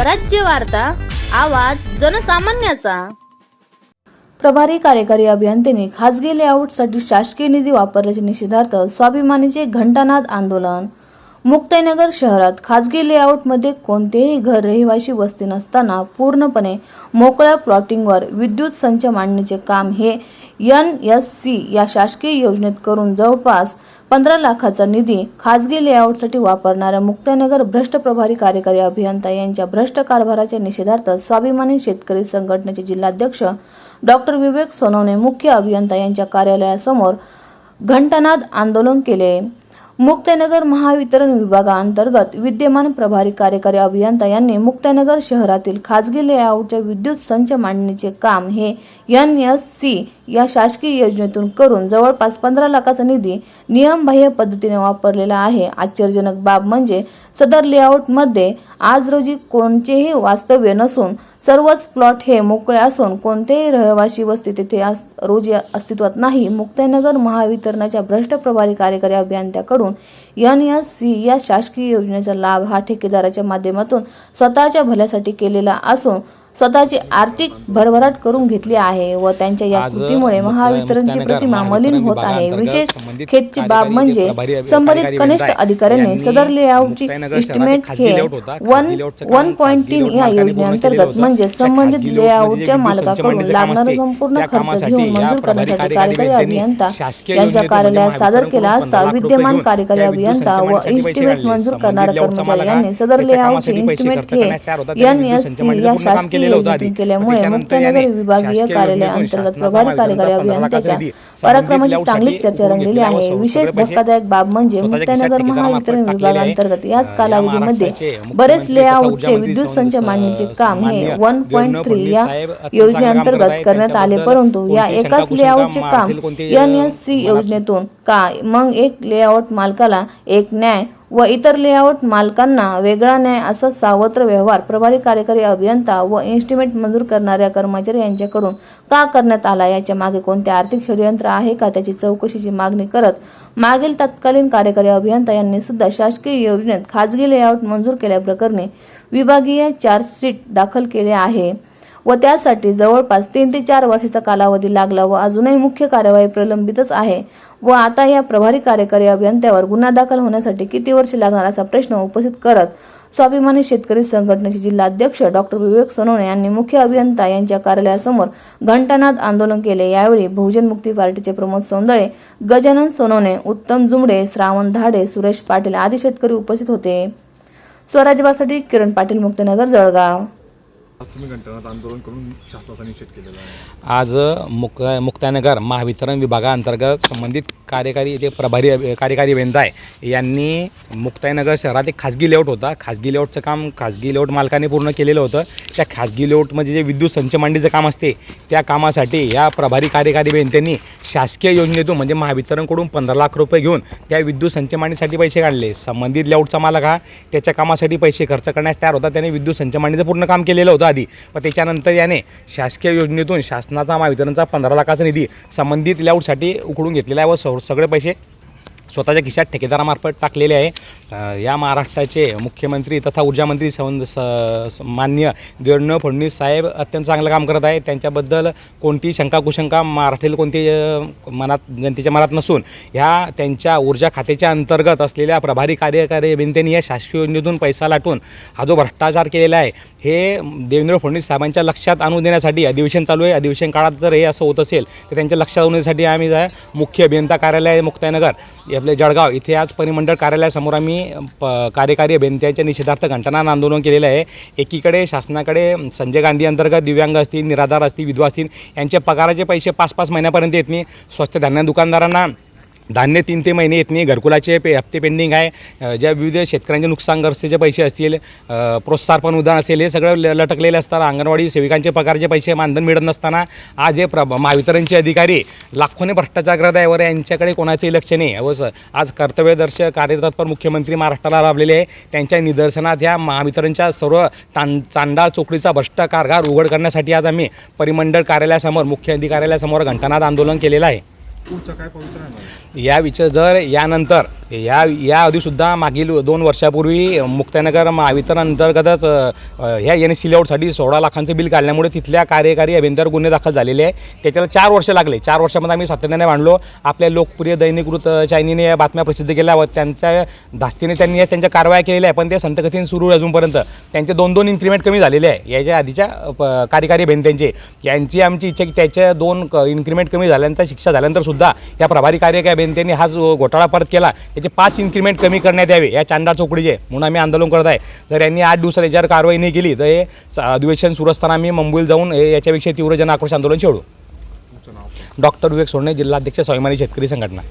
स्वराज्य वार्ता आवाज जनसामान्याचा. प्रभारी कार्यकारी अभियंत्यांनी खासगी लेआउटसाठी शासकीय निधी वापरल्याच्या निषेधार्थ स्वाभिमानीचे घंटानाद आंदोलन. मुक्ताईनगर शहरात खासगी लेआउटमध्ये कोणतेही घर रहिवाशी वस्ती नसताना पूर्णपणे मोकळ्या प्लॉटिंगवर विद्युत संच मांडणीचे काम हे एन एस सी या शासकीय योजनेत करून जवळपास पंधरा लाखाचा निधी खाजगी लेआउटसाठी वापरणाऱ्या मुक्तानगर भ्रष्ट प्रभारी कार्यकारी अभियंता यांच्या भ्रष्ट कारभाराच्या निषेधार्थ स्वाभिमानी शेतकरी संघटनेचे जिल्हाध्यक्ष डॉक्टर विवेक सोनवणे मुख्य अभियंता यांच्या कार्यालयासमोर घंटानाद आंदोलन केले. मुक्तनगर महावितरण विभागाअंतर्गत विद्यमान प्रभारी कार्यकारी अभियंता यांनी मुक्तनगर शहरातील खाजगी लेआउटच्या विद्युत संच मांडणीचे काम हे एन एस सी या शासकीय योजनेतून करून जवळपास पंधरा लाखाचा निधी नियमबाह्य पद्धतीने वापरलेला आहे. आश्चर्यजनक बाब म्हणजे सदर लेआउटमध्ये आज रोजी कोणतेही वास्तव्य नसून सर्वच प्लॉट हे मोकळे असून कोणतेही रहिवासी वस्ती तेथे रोजी अस्तित्वात नाही. मुक्ताईनगर महावितरणाच्या भ्रष्ट प्रभारी कार्यकारी अभियंत्याकडून एन एस सी या शासकीय योजनेचा लाभ हा ठेकेदाराच्या माध्यमातून स्वतःच्या भल्यासाठी केलेला असून स्वतःची आर्थिक भरभराट करून घेतली आहे व त्यांच्या या कृतीमुळे महावितरणची प्रतिमा मलिन होत आहे विशेष खेदची बाब म्हणजे संबंधित कनिष्ठ अधिकाऱ्यांनी यांनी सदर लेआउटची इस्टिमेट हे. वन वन पॉईंट तीन या योजनेअंतर्गत. म्हणजे संबंधित लेआउटच्या मालकाकडून लागणारा संपूर्ण खर्च घेऊन मंजूर करण्यासाठी कार्यकारी अभियंता यांच्या कार्यालयात म्हणजे सादर केला असता 15 लाख रुपये विद्यमान कार्यकारी अभियंता व इस्टिमेट. मंजूर करणाऱ्या कर्मचारी यांनी सदर लेआउटचे इस्टिमेट हे होता. त्यांनी एन एस सी या शासकीय केलेलं होतं आधी. केल्यामुळे विभागीय शासकीय कार्यालयाअंतर्गत योजनेतून प्रभारी कार्यकारी अभियंत्याच्या पराक्रमाची चांगलीच चर्चा रंगलेली आहे विशेष धक्कादायक बाब म्हणजे खिशात महावितरण. विभागाअंतर्गत याच कालावधीमध्ये बरेच लेआउटचे विद्युत संच मांडणीचे काम हे वन पॉईंट थ्री या योजनेअंतर्गत. करण्यात आले परंतु या एकाच लेआउटचे काम एन एस सी योजनेतून का मग एक लेआउट मालकाला एक न्याय व इतर लेआउट मालकांना वेगळा न्याय असा सावत्र व्यवहार प्रभारी कार्यकारी अभियंता व इन्स्ट्रुमेंट मंजूर करणाऱ्या कर्मचारी यांच्याकडून का करण्यात आला? याच्या मागे कोणते आर्थिक षडयंत्र आहे का? त्याची चौकशीची मागणी करत मागील तत्कालीन कार्यकारी अभियंता यांनी सुद्धा शासकीय योजनेत खाजगी लेआउट मंजूर केल्याप्रकरणी विभागीय चार्जशीट दाखल केले आहे. व त्यासाठी जवळपास तीन ते चार वर्षाचा कालावधी लागला व अजूनही मुख्य कार्यवाही प्रलंबितच आहे. व आता या प्रभारी कार्यकारी अभियंत्यावर गुन्हा दाखल होण्यासाठी किती वर्षे लागणार असा प्रश्न उपस्थित करत स्वाभिमानी शेतकरी संघटनेचे जिल्हाध्यक्ष डॉक्टर विवेक सोनवणे यांनी मुख्य अभियंता यांच्या कार्यालयासमोर घंटानाद आंदोलन केले. यावेळी बहुजन मुक्ती पार्टीचे प्रमोद सोंदळे गजानन सोनवणे उत्तम जुमडे श्रावण धाडे सुरेश पाटील आदी शेतकरी उपस्थित होते. स्वराज्यभासाठी किरण पाटील मुक्तनगर जळगाव. आज तुम्ही घंटानाथ आंदोलन करून शासनाचा निषेध केलेला आहे. आज मुक मुक्तानगर महावितरण विभागाअंतर्गत संबंधित कार्यकारी ते प्रभारी कार्यकारी अभियंता आहे. यांनी मुक्ताईनगर शहरात एक खाजगी लेआउट होता. खाजगी लेआउटचं काम खाजगी लेआउट मालकाने पूर्ण केलेलं होतं. त्या खाजगी लेआउटमध्ये म्हणजे जे विद्युत संच मांडीचं काम असते त्या कामासाठी या प्रभारी कार्यकारी अभियंत्यांनी शासकीय योजनेतून म्हणजे महावितरणकडून पंधरा लाख रुपये घेऊन त्या विद्युत संच मांडणीसाठी पैसे काढले. संबंधित लेआउटचा मालक हा त्याच्या कामासाठी पैसे खर्च करण्यास तयार होता. त्याने विद्युत संच मांडणीचं पूर्ण काम केलेलं होतं. आधी. व त्याच्यानंतर याने शासकीय योजनेतून शासनाचा महावितरणचा पंधरा लाखाचा निधी संबंधित लेआउटसाठी उकडून घेतलेला आहे व स- सगळे पैसे स्वतःच्या खिशात ठेकेदारामार्फत टाकलेले आहे. या महाराष्ट्राचे मुख्यमंत्री तथा ऊर्जामंत्री सं स मान्य देवेंद्र फडणवीस साहेब अत्यंत चांगलं काम करत आहे. त्यांच्याबद्दल कोणती शंका कुशंका महाराष्ट्रातील कोणती मनात जनतेच्या मनात नसून ह्या त्यांच्या ऊर्जा खात्याच्या अंतर्गत असलेल्या प्रभारी कार्यकारी अभियंत्यांनी या शासकीय योजनेतून पैसा लाटून हा जो भ्रष्टाचार केलेला आहे हे देवेंद्र फडणवीस साहेबांच्या लक्षात आणून देण्यासाठी अधिवेशन चालू आहे. अधिवेशन काळात जर हे असं होत असेल तर त्यांच्या लक्षात आणण्यासाठी देण्यासाठी आम्ही मुख्य अभियंता कार्यालय आहे आपले जळगाव इथे आज परिमंडळ कार्यालयासमोर आम्ही प कार्यकारी अभियंत्यांच्या निषेधार्थ घंटानाद आंदोलन केलेलं आहे. एकीकडे शासनाकडे संजय गांधी अंतर्गत दिव्यांग असतील निराधार असतील विधवा असतील यांचे पगाराचे पैसे पाच पाच महिन्यापर्यंत येत नाही. स्वस्त धान्य दुकानदारांना धान्य तीन ते महिने येत नाही. घरकुलाचे पे हप्ते पेंडिंग आहे. ज्या विविध शेतकऱ्यांचे नुकसानग्रस्तीचे पैसे असतील प्रोत्साहन उदाहरण असेल हे सगळं ल लटकलेलं असताना अंगणवाडी सेविकांचे पगारचे पैसे मानधन मिळत नसताना आज हे प्र महावितरणचे अधिकारी लाखोने भ्रष्टाचार आहे. वर यांच्याकडे कोणाचंही लक्ष नाही. व स आज कर्तव्यदर्श कार्यतत्पर मुख्यमंत्री महाराष्ट्राला लाभलेले आहे. त्यांच्या निदर्शनात ह्या महावितरणच्या सर्व तां चांडाळ चोकडीचा भ्रष्ट कारभार उघड करण्यासाठी आज आम्ही परिमंडळ कार्यालयासमोर मुख्य अधिकाऱ्यालयासमोर घंटानाद आंदोलन केलेलं आहे. पुढचा काय पवित्र या विचार जर यानंतर या या आधीसुद्धा मागील दोन वर्षापूर्वी मुक्तानगर महावितरण अंतर्गतच अ, अ, ह्या एन सी लेआउटसाठी सोळा लाखांचं बिल काढल्यामुळे तिथल्या कार्यकारी अभियंतर गुन्हे दाखल झालेले आहे. त्याच्याला चार वर्ष लागले. चार वर्षामध्ये आम्ही सातत्याने मांडलो. आपल्या लोकप्रिय दैनिकृत चायनीने या बातम्या प्रसिद्ध केल्या. व त्यांच्या धास्तीने त्यांनी या त्यांच्या कारवाया केलेल्या आहे पण ते संतकथीन सुरू आहे अजूनपर्यंत. त्यांचे दोन दोन इन्क्रीमेंट कमी झालेले आहे. याच्या आधीच्या अ, प- कार्यकारी अभियंत्यांचे. यांची आमची इच्छा की त्याच्या दोन इन्क्रीमेंट कमी झाल्यानंतर शिक्षा झाल्यानंतर सुद्धा या प्रभारी कार्यकारी अभियंत्यांनी हा जो घोटाळा परत केला. त्याचे पाच इन्क्रीमेंट कमी करण्यात यावे. या चांडा चौकडीचे म्हणून आम्ही आंदोलन करत आहे. जर यांनी आठ दिवसात याच्यावर कारवाई नाही केली तर हे अधिवेशन सुरू असताना आम्ही मुंबईला जाऊन याच्यापेक्षा तीव्र जन आक्रोश आंदोलन छेडू डॉक्टर विवेक सोडणे जिल्हाध्यक्ष स्वाभिमानी शेतकरी संघटना.